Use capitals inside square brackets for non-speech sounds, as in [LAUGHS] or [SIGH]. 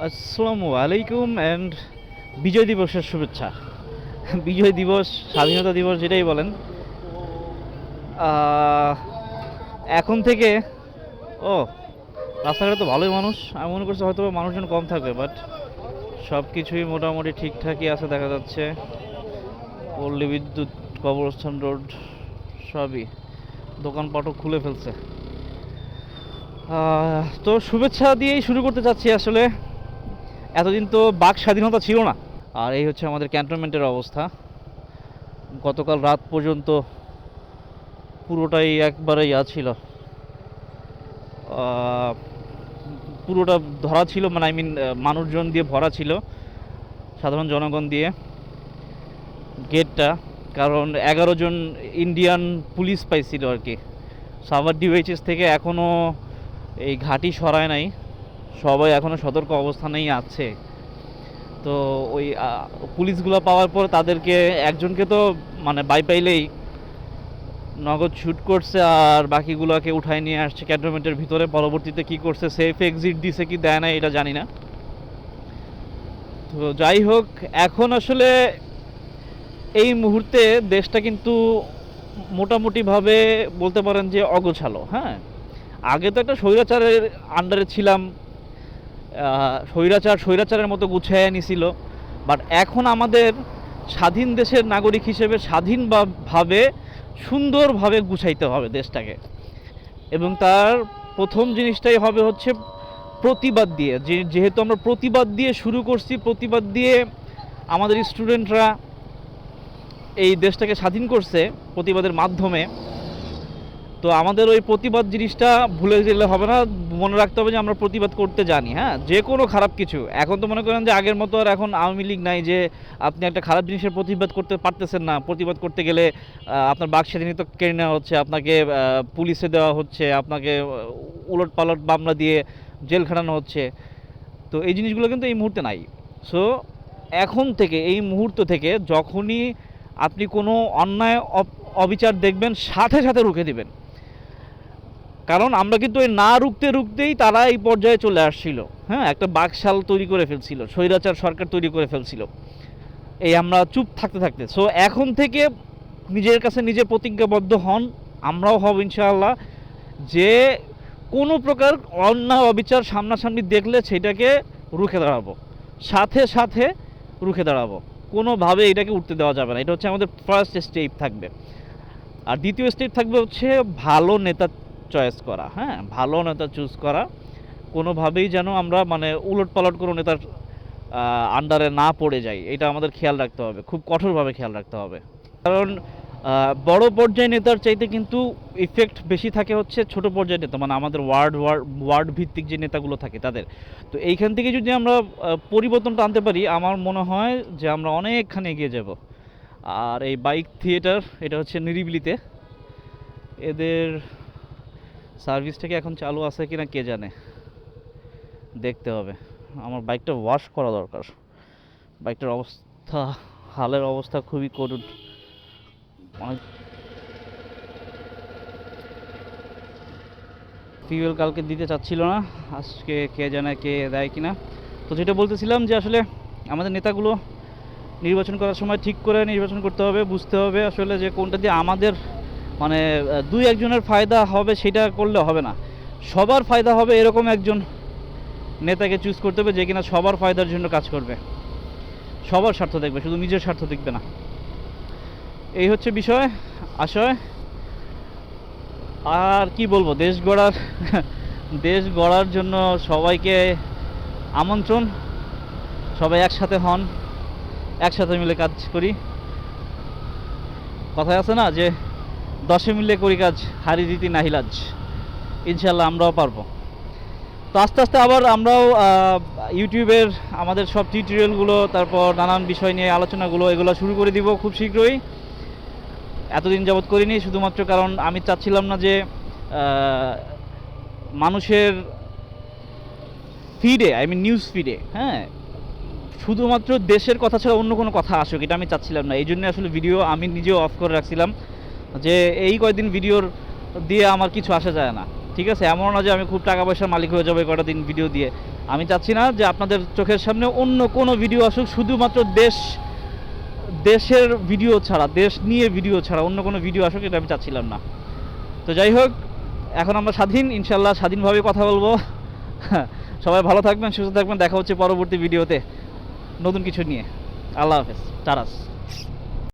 আসসালামু আলাইকুম অ্যান্ড বিজয় দিবসের শুভেচ্ছা। বিজয় দিবস, স্বাধীনতা দিবস যেটাই বলেন। এখন থেকে, ও, রাস্তাঘাটে তো ভালোই মানুষ। আমি মনে করছি হয়তো মানুষজন কম থাকবে বাট সব কিছুই মোটামুটি ঠিকঠাকই আছে দেখা যাচ্ছে। পল্লী বিদ্যুৎ, কবরস্থান রোড, সবই দোকানপাটও খুলে ফেলছে। তো শুভেচ্ছা দিয়েই শুরু করতে চাচ্ছি আসলে। এতদিন তো বাক স্বাধীনতা ছিল না। আর এই হচ্ছে আমাদের ক্যান্টনমেন্টের অবস্থা। গতকাল রাত পর্যন্ত পুরোটাই একবারে ইয়া ছিল। পুরোটা ধরা ছিল মানে আই মিন মানুষজন দিয়ে ভরা ছিল, সাধারণ জনগণ দিয়ে গেটটা। কারণ এগারো জন ইন্ডিয়ান পুলিশ পাইছিল আর কি। সাভার ডিওএইচএস থেকে এখনও এই ঘাঁটি সরায় নাই। সবাই এখনও সতর্ক অবস্থানেই আছে। তো ওই পুলিশগুলো পাওয়ার পর তাদেরকে একজনকে তো মানে বাই পাইলেই নগদ শ্যুট করছে আর বাকিগুলোকে উঠায় নিয়ে আসছে ক্যান্টনমেন্টের ভিতরে। পরবর্তীতে কি করছে সেফ এক্সিট দিছে কি দেয় না, এটা জানি না। তো যাই হোক, এখন আসলে এই মুহূর্তে দেশটা কিন্তু মোটামুটিভাবে বলতে পারেন যে অগোছালো হ্যাঁ? আগে তো একটা স্বৈরাচারের আন্ডারে ছিলাম স্বৈরাচার, স্বৈরাচারের মতো গুছিয়ে নিছিল। বাট এখন আমাদের স্বাধীন দেশের নাগরিক হিসেবে স্বাধীন বা- ভাবে সুন্দরভাবে গুছাইতে হবে দেশটাকে। এবং তার প্রথম জিনিসটাই হবে হচ্ছে প্রতিবাদ দিয়ে। যে যেহেতু আমরা প্রতিবাদ দিয়ে শুরু করছি, প্রতিবাদ দিয়ে আমাদের স্টুডেন্টরা এই দেশটাকে স্বাধীন করছে প্রতিবাদের মাধ্যমে। তো আমাদের ওই প্রতিবাদ জিনিসটা ভুলে গেলে হবে না। মনে রাখতে হবে যে আমরা প্রতিবাদ করতে জানি হ্যাঁ? যে কোনো খারাপ কিছু। এখন তো মনে করেন যে আগের মতো আর এখন আওয়ামী লীগ নাই যে আপনি একটা খারাপ জিনিসের প্রতিবাদ করতে পারতেছেন না। প্রতিবাদ করতে গেলে আপনার বাক স্বাধীনতা কেড়ে নেওয়া হচ্ছে, আপনাকে পুলিশে দেওয়া হচ্ছে, আপনাকে উলট পালট মামলা দিয়ে জেল খাটানো হচ্ছে। তো এই জিনিসগুলো কিন্তু এই মুহূর্তে নাই। সো এখন থেকে, এই মুহূর্ত থেকে যখনই আপনি কোনো অন্যায় অবিচার দেখবেন, সাথে সাথে রুখে দিবেন। কারণ আমরা কিন্তু এই না রুখতে রুখতেই তারা এই পর্যায়ে চলে আসছিল। হ্যাঁ একটা বাকশাল তৈরি করে ফেলছিল, স্বৈরাচার সরকার তৈরি করে ফেলছিল। এই আমরা চুপ থাকতে থাকতে সো এখন থেকে নিজের কাছে নিজে প্রতিজ্ঞাবদ্ধ হন, আমরাও হব ইনশাআল্লাহ, যে কোনো প্রকার অন্যায় অবিচার সামনাসামনি দেখলে সেটাকে রুখে দাঁড়াবো, সাথে সাথে রুখে দাঁড়াবো, কোনোভাবে এটাকে উঠতে দেওয়া যাবে না, এটা হচ্ছে আমাদের ফার্স্ট স্টেপ থাকবে। আর দ্বিতীয় স্টেপ থাকবে হচ্ছে ভালো নেতা চয়েস করা হ্যাঁ? ভালো নেতা চুজ করা, কোনোভাবেই যেন আমরা মানে উলট পালট কোনো নেতার আন্ডারে না পড়ে যাই, এটা আমাদের খেয়াল রাখতে হবে, খুব কঠোরভাবে খেয়াল রাখতে হবে। কারণ বড় পর্যায়ে নেতার চাইতে কিন্তু ইফেক্ট বেশি থাকে হচ্ছে ছোট পর্যায়ে নেতা মানে আমাদের ওয়ার্ড ওয়ার্ড ওয়ার্ড ভিত্তিক যে নেতাগুলো থাকে তাদের। তো এইখান থেকে যদি আমরা পরিবর্তনটা আনতে পারি, আমার মনে হয় যে আমরা অনেকখানি এগিয়ে যাব। আর এই বাইক থিয়েটার এটা হচ্ছে নিরিবিলিতে। এদের সার্ভিসটা কি এখন চালু আছে কিনা কে জানে? দেখতে হবে। আমার বাইকটা ওয়াশ করা দরকার। বাইকটার অবস্থা, হালের অবস্থা খুবই করুণ। ফিউয়েল কালকে দিতে চাচ্ছিল না। আজকে কে জানে কে দেয় কিনা। তো যেটা বলতেছিলাম যে আসলে আমাদের নেতাগুলো নির্বাচন করার সময় ঠিক করে নির্বাচন করতে হবে, বুঝতে হবে আসলে যে কোনটা দিয়ে আমাদের মানে দুই একজনের ফায়দা হবে, সেটা করলে হবে না। সবার ফায়দা হবে এরকম একজন নেতাকে চুজ করতে হবে, যে কিনা সবার ফায়দার জন্য কাজ করবে। সবার স্বার্থ দেখবে, শুধু নিজের স্বার্থ দেখবে না। এই হচ্ছে বিষয়, আশয়। আর কি বলব, দেশ গড়ার [LAUGHS] দেশ গড়ার জন্য সবাইকে আমন্ত্রণ, সবাই একসাথে হন, একসাথে মিলে কাজ করি। কথায় আছে না যে দশে মিলে করি কাজ, হারি জিতি নাহিলাজ ইনশাল্লাহ আমরাও পারব। তো আস্তে আস্তে আবার আমরাও ইউটিউবের আমাদের সব টিউটোরিয়ালগুলো, তারপর নানান বিষয় নিয়ে আলোচনাগুলো, এগুলো শুরু করে দিব খুব শীঘ্রই। এতদিন যাবৎ করিনি, শুধুমাত্র কারণ আমি চাচ্ছিলাম না যে মানুষের ফিডে আই মিন নিউজ ফিডে হ্যাঁ? শুধুমাত্র দেশের কথা ছাড়া অন্য কোনো কথা আসুক, এটা আমি চাচ্ছিলাম না। এই জন্য আসলে ভিডিও আমি নিজেও অফ করে রাখছিলাম। যে এই কয়দিন ভিডিওর দিয়ে আমার কিছু আসা যায় না। ঠিক আছে? এমন না যে আমি খুব টাকা পয়সার মালিক হয়ে যাব কয়টা দিন ভিডিও দিয়ে। আমি চাচ্ছি না যে আপনাদের চোখের সামনে অন্য কোনো ভিডিও আসুক, শুধুমাত্র দেশ, দেশের ভিডিও ছাড়া, দেশ নিয়ে ভিডিও ছাড়া অন্য কোনো ভিডিও আসুক, এটা আমি চাচ্ছিলাম না। তো যাই হোক, এখন আমরা স্বাধীন ইনশাল্লাহ স্বাধীনভাবে কথা বলব। [LAUGHS] সবাই ভালো থাকবেন, সুস্থ থাকবেন, দেখা হচ্ছে পরবর্তী ভিডিওতে নতুন কিছু নিয়ে। আল্লাহ হাফেজ টারাস